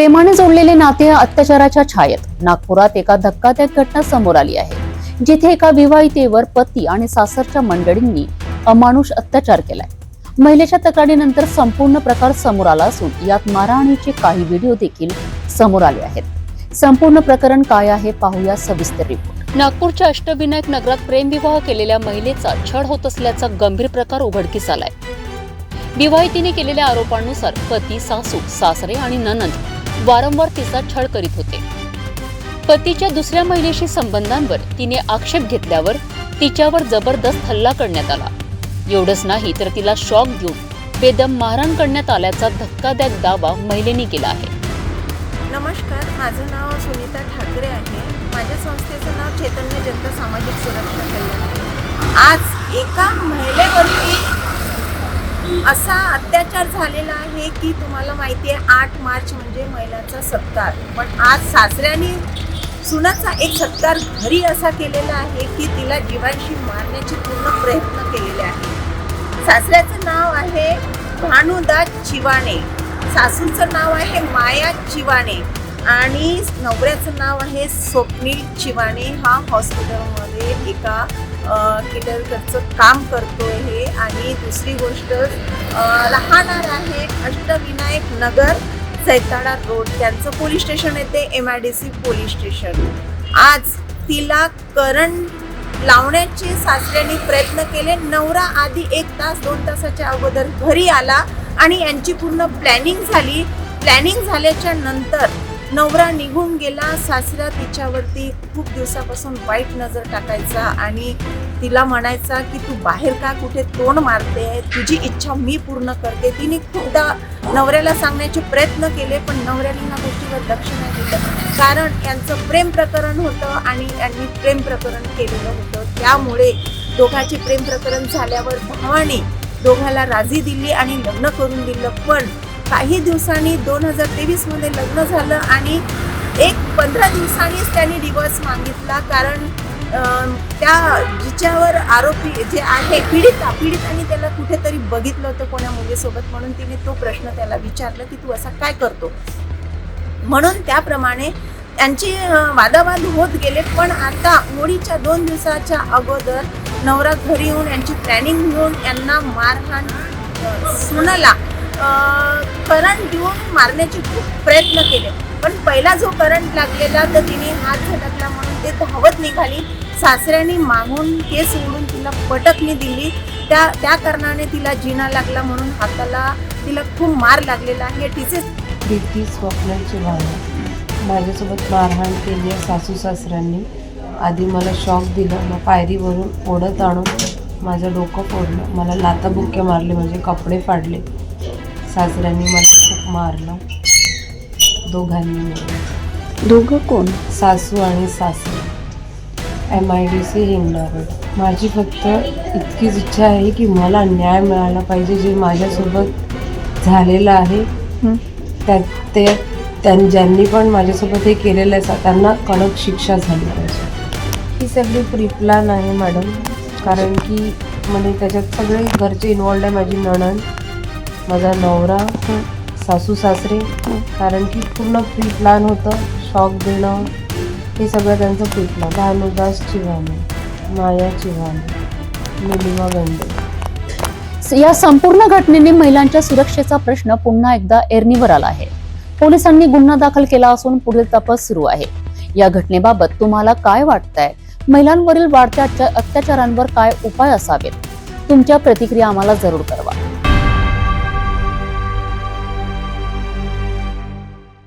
प्रेमाने जोडलेले नाते अत्याचाराच्या छायेत. नागपुरात एका धक्कादायक घटना समोर आली आहे. जिथे एका विवाहितेवर पती आणि सासरच्या मंडळींनी अमानुष अत्याचार केलाय. महिलेच्या तक्रारीनंतर संपूर्ण प्रकार समोर आला असून यात मारहाणीचे काही व्हिडिओ देखील समोर आले आहेत. संपूर्ण प्रकरण काय आहे पाहूया सविस्तर रिपोर्ट नागपूरच्या अष्टविनायक नगरात प्रेमविवाह केलेल्या महिलेचा छळ होत असल्याचा गंभीर प्रकार उघडकीस आलाय. विवाहितीने केलेल्या आरोपांनुसार पती सासू सासरे आणि ननंद वारंवार तिचा छळ करीत होते. पतीच्या दुसऱ्या महिलेशी संबंधांवर तिने आक्षेप घेतल्यावर तिच्यावर जबरदस्त हल्ला करण्यात आला. एवढंच नाही तर तिला शॉक देऊन बेदम मारहाण करण्यात आल्याचा धक्कादायक दावा महिलेने केला आहे. नमस्कार माझं नाव सुनीता ठाकरे आहे. माझ्या संस्थेचं नाव चैतन्य जनता सामाजिक सुरक्षा कल्याण आज एका महिलेवरती असा अत्याचार झालेला आहे की तुम्हाला माहिती आहे आठ मार्च म्हणजे महिलांचा सत्कार. पण आज सासऱ्याने सुनाचा एक सत्कार घरी असा केलेला आहे की तिला जीवांशी मारण्याचे पूर्ण प्रयत्न केलेले आहे. सासऱ्याचं नाव आहे भानुदा चिवाणे. सासूचं नाव आहे माया चिवाणे. आणि नवऱ्याचं नाव आहे स्वप्नील चिवाणे. हा हॉस्पिटलमध्ये एका केटरकरचं काम करतो हे. आणि दुसरी गोष्ट राहणार आहे अष्टविनायक नगर सैताडा रोड. त्यांचं पोलीस स्टेशन येते M I D C police station. आज तिला करंट लावण्याचे सासऱ्यांनी प्रयत्न केले. नवरा आधी एक तास दोन तासाच्या अगोदर घरी आला आणि यांची पूर्ण प्लॅनिंग झाली. प्लॅनिंग झाल्याच्यानंतर नवरा निघून गेला सासरा तिच्यावरती खूप दिवसापासून वाईट नजर टाकायचा आणि तिला म्हणायचा की तू बाहेर का? कुठे तोंड मारते? तुझी इच्छा मी पूर्ण करते. तिने खूपदा नवऱ्याला सांगण्याचे प्रयत्न केले पण नवऱ्याने ह्या गोष्टीवर लक्ष नाही दिलं. कारण यांचं प्रेम प्रकरण होतं आणि यांनी प्रेम प्रकरण केलेलं होतं. त्यामुळे दोघांचे प्रेम प्रकरण झाल्यावर भावाने दोघाला राजी दिली आणि लग्न करून दिलं. पण काही दिवसांनी दोन हजार तेवीसमध्ये लग्न झालं आणि एक पंधरा दिवसांनीच त्यांनी डिवोर्स मागितला. कारण त्या जिच्यावर आरोपी जे आहे पीडिता पीडिताने त्याला कुठेतरी बघितलं होतं कोण्या मुलीसोबत म्हणून तिने तो प्रश्न त्याला विचारला की तू असा काय करतो? म्हणून त्याप्रमाणे त्यांची वादावाद होत गेले. पण आता होळीच्या दोन दिवसाच्या अगोदर नवरा घरी येऊन यांची प्लॅनिंग घेऊन यांना मारहाण सुनला सुनाला करंट देऊन मारण्याचे खूप प्रयत्न केले. पण पहिला जो करंट लागलेला तर तिने हात झटकला म्हणून ते धावत निघाली. सासऱ्याने मागून केस ओढून तिला पटकणी दिली. त्या त्या कारणाने तिला जिना लागला म्हणून हाताला तिला खूप मार लागलेला आहे. तिचे भीती स्वप्नाची भावना. माझ्यासोबत मारहाण केली आहे सासू सासऱ्यांनी. आधी मला शॉक दिलं मग पायरीवरून ओढत आणून माझं डोकं फोडलं. मला लाताबुक्के मारले म्हणजे कपडे फाडले. सासऱ्यांनी मला खूप मारलं. दोघांनी मिळून दोघं कोण? सासू आणि सासरे. M I D C Hingna road माझी फक्त इतकीच इच्छा आहे की मला न्याय मिळाला पाहिजे जे माझ्यासोबत झालेलं आहे. त्या ते त्यां ज्यांनी पण माझ्यासोबत हे केलेलं आहे त्यांना कडक शिक्षा झाली पाहिजे. ही सगळी प्री प्लॅन आहे मॅडम. कारण की म्हणजे त्याच्यात सगळे घरचे इन्वॉल्ड आहे माझी नणंद. माझा नवरा सासू सासरे कारण की पूर्ण प्री प्लॅन होतं शॉक देणं हे सगळं त्यांचं प्री प्लॅन भानुदास चिवाने माया चिवाने निलिमा गंडे. या संपूर्ण घटनेने महिलांच्या सुरक्षेचा प्रश्न पुन्हा एकदा एरणीवर आला आहे. पोलिसांनी गुन्हा दाखल केला असून पुढील तपास सुरू आहे. या घटनेबाबत तुम्हाला काय वाटतंय? महिलांवरील वाढत्या अत्या- अत्याचारांवर काय उपाय असावेत? तुमच्या प्रतिक्रिया आम्हाला जरूर कळवा.